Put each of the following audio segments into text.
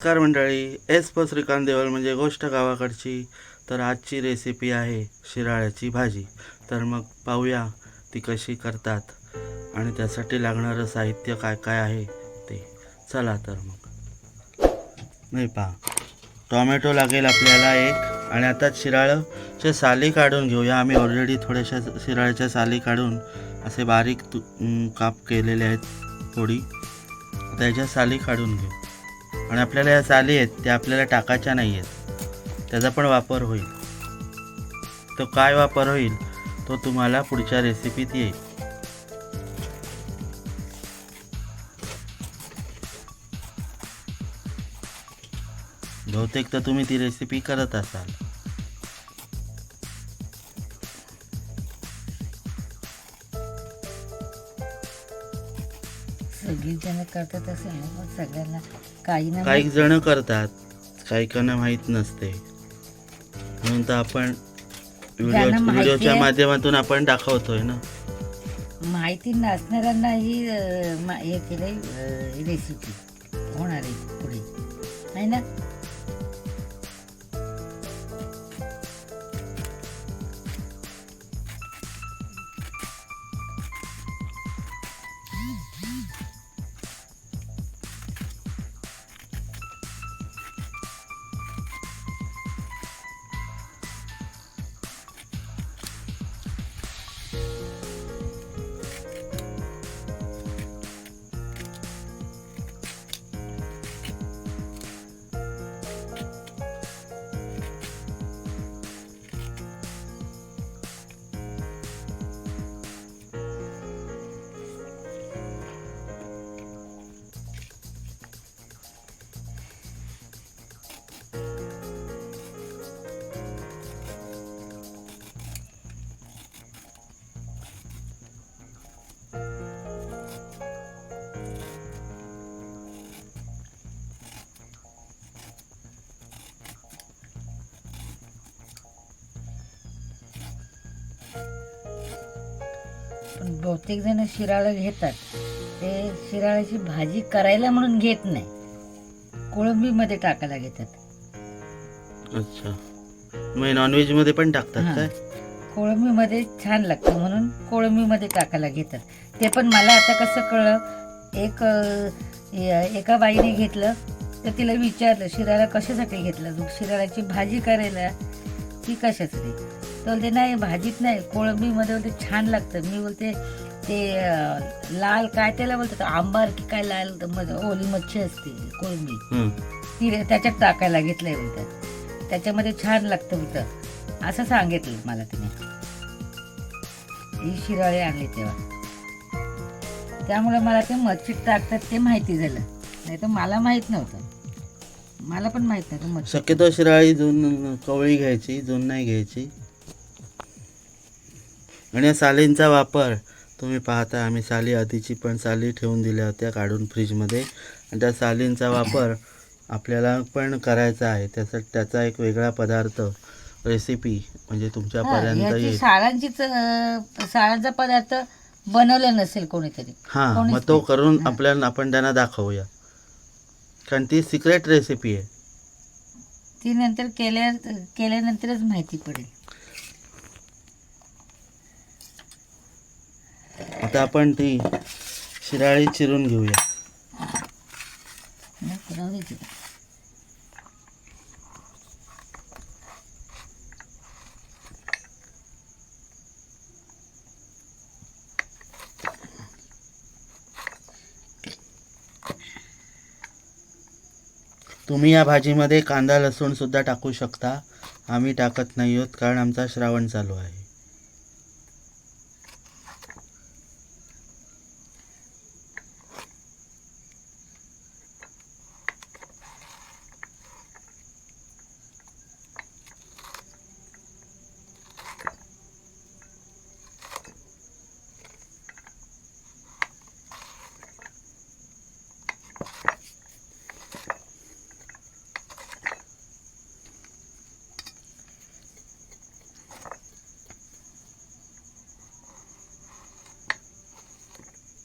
नमस्कार मंडळी एस प श्रीकांत देवल म्हणजे गोष्ट गावाकडची. तर आजची रेसिपी आहे शिराळ्याची भाजी. तर मग पाहूया ती कशी करतात आणि त्यासाठी लागणारं साहित्य काय काय आहे ते. चला तर मग. नाही पहा टोमॅटो लागेल आपल्याला एक आणि आता शिराळचे साली काढून घेऊया. आम्ही ऑलरेडी थोड्याशा शिराळ्याच्या साली काढून असे बारीक तु काप केलेले आहेत थोडी. त्याच्या साली काढून घेऊ. आणि आपल्याला या साली आहेत त्या आपल्याला टाकायच्या नाही आहेत त्याचा पण वापर होईल. तो काय वापर होईल तो तुम्हाला पुढच्या रेसिपीत येईल. बहुतेक तर तुम्ही ती रेसिपी करत असाल. सगळी जण करतात असं नाही पण सगळ्यांना काही ना काही जण करतात काही काहींना माहीत नसते. म्हणून तर आपण व्हिडिओ ज्यांना माहिती व्हिडिओच्या आहे- माध्यमातून आपण दाखवतोय ना. माहिती नसणाऱ्यांना ही अं, मा- हे केलंय रेसिपी होणार आहे पुढे. आहे ना? पण बहुतेक जण शिराळा घेतात. ते शिराळ्याची भाजी करायला म्हणून घेत नाही. कोळंबीमध्ये टाकायला घेतात. अच्छा. मग नॉनव्हेजमध्ये पण टाकतात. काय? कोळंबीमध्ये छान लागतं म्हणून कोळंबीमध्ये टाकायला घेतात. ते पण मला आता कसं कळलं एक अं, ए- एका बाईने घेतलं तर तिला विचारलं शिराळा कशासाठी घेतलं? शिराळ्याची भाजी करायला ती कशासाठी? तर बोलते नाही भाजीत नाही कोळंबीमध्ये बोलते छान लागतं. मी बोलते ते लाल काय त्याला बोलतात? आंबार की काय लाल? ओली मच्छी असते कोळंबी. ती त्याच्यात टाकायला घेतलंय बोलतात. त्याच्यामध्ये छान लागतं होतं असं सांगितलं मला तिने. ही शिराळे आणली तेव्हा. त्यामुळे मला ते मच्छीत टाकतात ते माहिती झालं. नाही तर मला माहीत नव्हतं. मला पण माहीत नव्हतं मच्छी. शक्यतो शिराळी जून कवळी घ्यायची जून नाही घ्यायची. आणि या सालींचा वापर. तुम्ही पाहता आम्ही साली आधीची पण साली ठेवून दिल्या होत्या काढून फ्रीजमध्ये. आणि त्या सालींचा वापर आपल्याला पण करायचा आहे. त्याचा त्याचा एक वेगळा पदार्थ रेसिपी म्हणजे तुमच्यापर्यंत याची येईल. अं, शाळांचा पदार्थ बनवला नसेल कोणीतरी. हां मग तो. करून. आपल्याला आपण त्यांना दाखवूया. कारण ती सिक्रेट रेसिपी आहे. ती नंतर केल्या केल्यानंतरच माहिती पडेल. आता आपण ती शिराळी चिरून घेऊया. तुम्ही या भाजीमध्ये कांदा लसूण सुद्धा टाकू शकता. आम्ही टाकत नाही आहोत कारण आमचा श्रावण चालू आहे.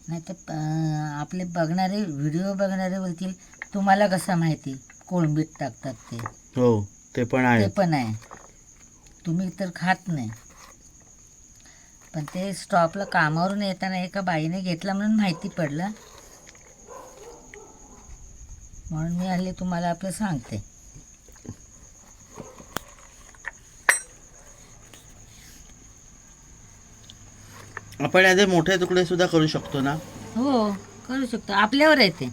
नाही तर आपले बघणारे व्हिडिओ बघणारे बोलतील तुम्हाला कसं माहिती? कोळंबीत टाकतात ते? हो ते पण ते आहे पण आहे. तुम्ही तर खात नाही. पण ते स्टॉपला कामावरून येताना एका बाईने घेतला म्हणून माहिती पडलं. म्हणून मी हल्ली तुम्हाला आपलं सांगते. आपण याचे मोठे तुकडे सुद्धा करू शकतो ना? हो करू शकतो. आपल्यावर आहे ते.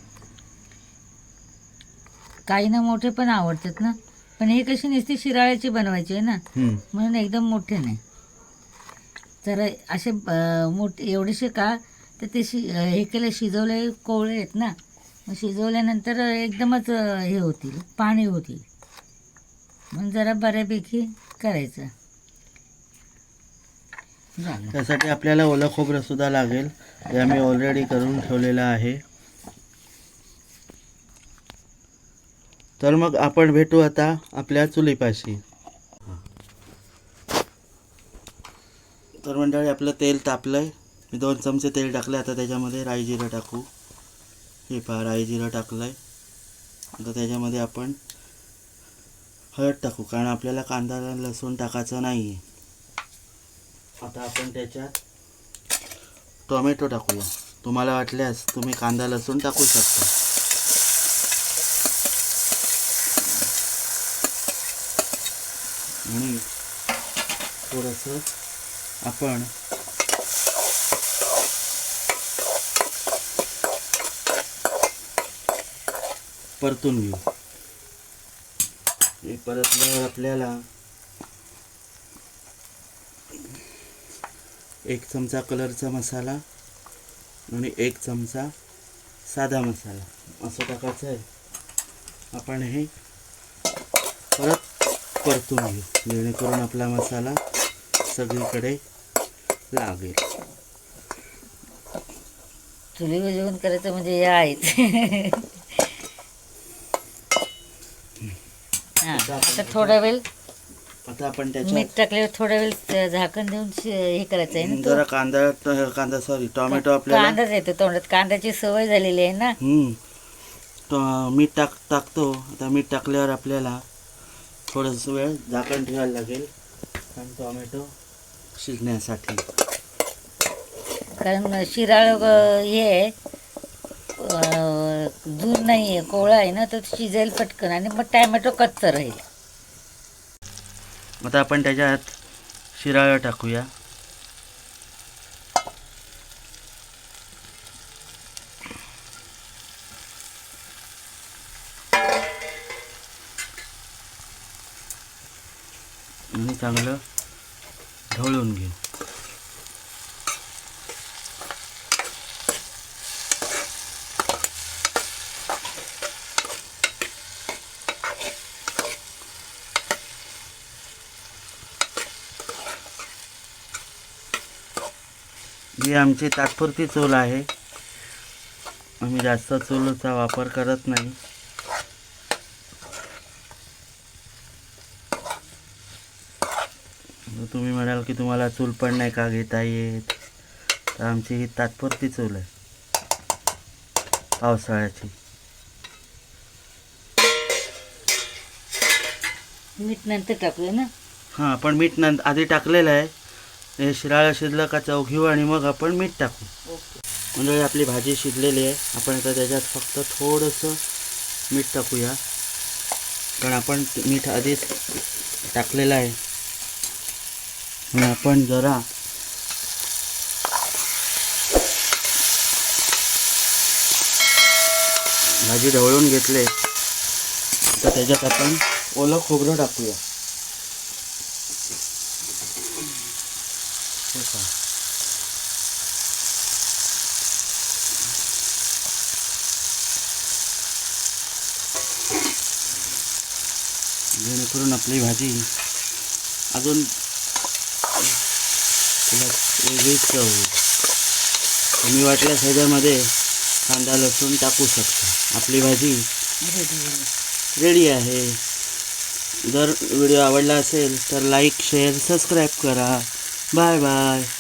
काहींना मोठे पण आवडतात ना. पण हे कशी नुसती शिराळ्याची बनवायची आहे ना? हम्म. म्हणून एकदम मोठे नाही. तर असे अं, मोठे एवढेसे का तर ते शि अं, हे केले शिजवले कोवळे आहेत ना? मग शिजवल्यानंतर एकदमच अं, हे होतील पाणी होतील. मग जरा बऱ्यापैकी करायचं. त्यासाठी आपल्याला ओलं खोबरं सुद्धा लागेल. हे आम्ही ऑलरेडी करून ठेवलेलं आहे. तर मग आपण भेटू आता आपल्या चुलीपाशी. तर मंडळी आपलं तेल तापलंय. मी दोन चमचे तेल टाकले आता त्याच्यामध्ये राई जिरं टाकू. हे पहा राई जिरं टाकलं आहे आता त्याच्यामध्ये आपण हळद टाकू. कारण आपल्याला कांदा लसूण टाकायचं नाही आहे आता आपण त्याच्यात टोमॅटो टाकूया. तुम्हाला वाटल्यास तुम्ही कांदा लसूण टाकू शकता. आणि थोडंसं आपण परतून घेऊ. हे परतल्यावर आपल्याला एक चमचा कलरचा मसाला आणि एक चमचा साधा मसाला. असं टाकायचं आहे. आपण हे परत परतून घेऊ. जेणेकरून आपला मसाला सगळीकडे लागेल. चुलीवर जेवण करायचं म्हणजे हे आहेत. आता थोडा वेळ आता आपण मीठ त्याच्यात टाकल्यावर थोडा वेळ झाकण देऊन शि- हे करायचं आहे ना जरा तो कांदा कांदा सॉरी टोमॅटो आपल्याला कांदाच येतो तोंडात. कांद्याची सवय झालेली आहे ना? हम्म. तो मीठ टाक टाकतो. आता मीठ टाकल्यावर आपल्याला थोडंसं वेळ झाकण ठेवायला लागेल आणि टोमॅटो शिजण्यासाठी. कारण शिराळ अं, हे आहे, अं, दूध नाही आहे कोवळा आहे ना तर शिजेल पटकन आणि मग टॅमॅटो कच्चा राहील. आता आपण त्याच्यात शिराळं टाकूया. आणि चांगलं ढवळून घेऊ. ही आमची तात्पुरती चूल आहे. आम्ही जास्त चूलचा वापर करत नाही. तुम्ही म्हणाल की तुम्हाला चूल पण नाही का घेता येत? तर आमची ही तात्पुरती चूल आहे. पावसाळ्याची. मीठ नंतर टाकूया ना? हां आपण मीठ नंतर आधी टाकलेलं आहे. हे शिराळं शिजलं का चव घेऊ आणि मग आपण मीठ टाकू. म्हणजे आपली भाजी शिजलेली आहे. आपण आता त्याच्यात फक्त थोडंसं मीठ टाकूया. कारण आपण मीठ आधीच टाकलेलं आहे. आणि आपण जरा भाजी ढवळून घेतले तर त्याच्यात आपण ओलं खोबरं टाकूया. हे पहा. जेणेकरून आपली भाजी अजून तिला वेगळीच चव तुम्ही वाटल्यास ह्याच्यामध्ये कांदा लसूण टाकू शकता आपली भाजी रेडी आहे जर व्हिडिओ आवडला असेल तर लाईक शेअर सबस्क्राईब करा Bye bye.